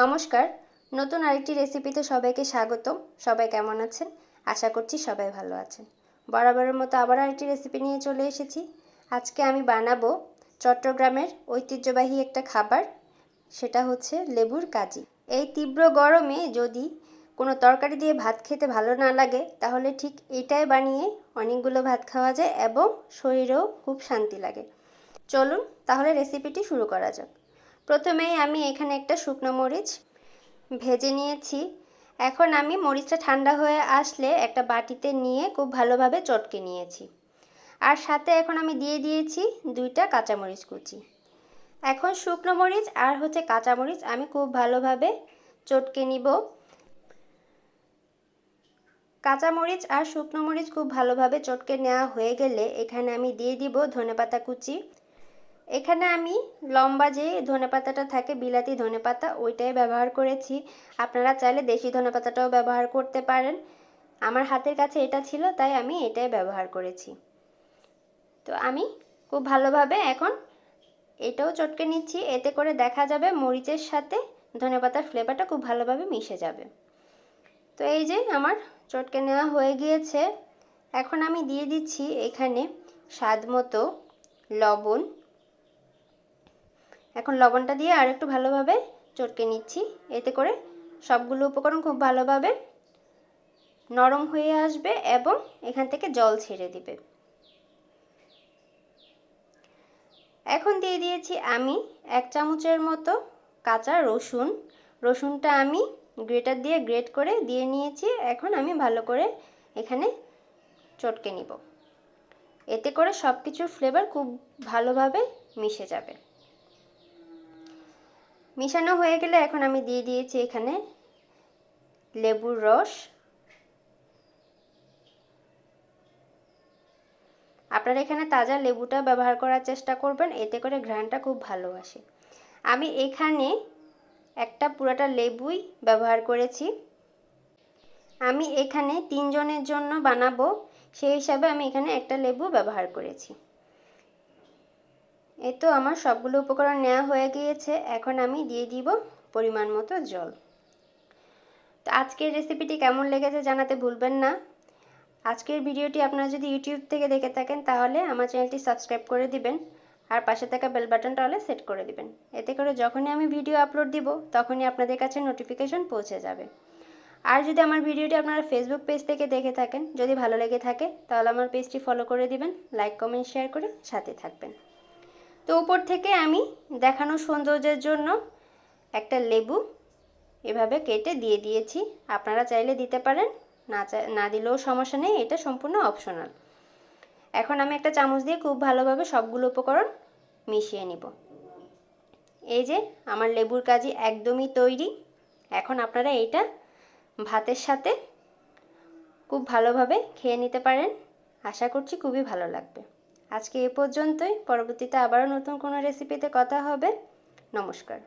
নমস্কার। নতুন আরেকটি রেসিপিতে সবাইকে স্বাগত সবাই কেমন আছেন? আশা করছি সবাই ভালো আছেন। বরাবরের মতো আবার আরেকটি রেসিপি নিয়ে চলে এসেছি। আজকে আমি বানাবো চট্টগ্রামের ঐতিহ্যবাহী একটা খাবার, সেটা হচ্ছে লেবুর কাজি। এই তীব্র গরমে যদি কোনো তরকারি দিয়ে ভাত খেতে ভালো না লাগে, তাহলে ঠিক এটাই বানিয়ে অনেকগুলো ভাত খাওয়া যায় এবং শরীরেও খুব শান্তি লাগে। চলুন তাহলে রেসিপিটি শুরু করা যাক। প্রথমেই আমি এখানে একটা শুকনো মরিচ ভেজে নিয়েছি। এখন আমি মরিচটা ঠান্ডা হয়ে আসলে একটা বাটিতে নিয়ে খুব ভালোভাবে চটকে নিয়েছি। আর সাথে এখন আমি দিয়ে দিয়েছি দুইটা কাঁচামরিচ কুচি। এখন শুকনো মরিচ আর হচ্ছে কাঁচামরিচ আমি খুব ভালোভাবে চটকে নিব। কাঁচামরিচ আর শুকনো মরিচ খুব ভালোভাবে চটকে নেওয়া হয়ে গেলে এখানে আমি দিয়ে দিব ধনেপাতা কুচি। এখানে আমি লম্বা যে ধনেপাতাটা থাকে, বিলাতি ধনেপাতা, ওইটাই ব্যবহার করেছি। আপনারা চাইলে দেশি ধনেপাতাটাও ব্যবহার করতে পারেন। আমার হাতের কাছে এটা ছিল, তাই আমি এটাই ব্যবহার করেছি। তো আমি খুব ভালোভাবে এখন এটাও চটকে নিচ্ছি। এতে করে দেখা যাবে মরিচের সাথে ধনেপাতার ফ্লেভারটা খুব ভালোভাবে মিশে যাবে। তো এই যে আমার চটকে নেওয়া হয়ে গিয়েছে। এখন আমি দিয়ে দিচ্ছি এখানে স্বাদ মতো লবণ এখন লবণটা দিয়ে আর একটু ভালোভাবে চটকে নিচ্ছি। এতে করে সবগুলো উপকরণ খুব ভালোভাবে নরম হয়ে আসবে এবং এখান থেকে জল ছেড়ে দিবে। এখন দিয়ে দিয়েছি আমি এক চামচের মতো কাঁচা রসুন। রসুনটা আমি গ্রেটার দিয়ে গ্রেট করে দিয়ে নিয়েছি। এখন আমি ভালো করে এখানে চটকে নিব। এতে করে সব কিছুর ফ্লেভার খুব ভালোভাবে মিশে যাবে। মিশানো হয়ে গেলে এখন আমি দিয়ে দিয়েছি এখানে লেবুর রস। আপনারা এখানে তাজা লেবুটা ব্যবহার করার চেষ্টা করবেন, এতে করে ঘ্রাণটা খুব ভালো আসে। আমি এখানে একটা পুরাটা লেবুই ব্যবহার করেছি। আমি এখানে তিনজনের জন্য বানাবো, সেই হিসাবে আমি এখানে একটা লেবু ব্যবহার করেছি। এই তো আমার সবগুলো উপকরণ নেওয়া হয়ে গিয়েছে। এখন আমি দিয়ে দিব পরিমাণ মতো জল। তো আজকের রেসিপিটি কেমন লেগেছে জানাতে ভুলবেন না। আজকের ভিডিওটি আপনারা যদি ইউটিউব থেকে দেখে থাকেন, তাহলে আমার চ্যানেলটি সাবস্ক্রাইব করে দিবেন আর পাশে থাকা বেল বাটনটা হলে সেট করে দিবেন। এতে করে যখনই আমি ভিডিও আপলোড দিব, তখনই আপনাদের কাছে নোটিফিকেশন পৌঁছে যাবে। আর যদি আমার ভিডিওটি আপনারা ফেসবুক পেজ থেকে দেখে থাকেন, যদি ভালো লেগে থাকে, তাহলে আমার পেজটি ফলো করে দিবেন লাইক কমেন্ট শেয়ার করে সাথে থাকবেন। তো উপর থেকে আমি দেখানো সৌন্দর্যের জন্য একটা লেবু এভাবে কেটে দিয়ে দিয়েছি। আপনারা চাইলে দিতে পারেন, না না দিলেও সমস্যা নেই, এটা সম্পূর্ণ অপশনাল। এখন আমি একটা চামচ দিয়ে খুব ভালোভাবে সবগুলো উপকরণ মিশিয়ে নিব। এই যে আমার লেবুর কাজি একদমই তৈরি। এখন আপনারা এইটা ভাতের সাথে খুব ভালোভাবে খেয়ে নিতে পারেন। আশা করছি খুবই ভালো লাগবে। আজকে এ পর্যন্তই। পরবর্তীতে আবারও নতুন কোনো রেসিপিতে কথা হবে। নমস্কার।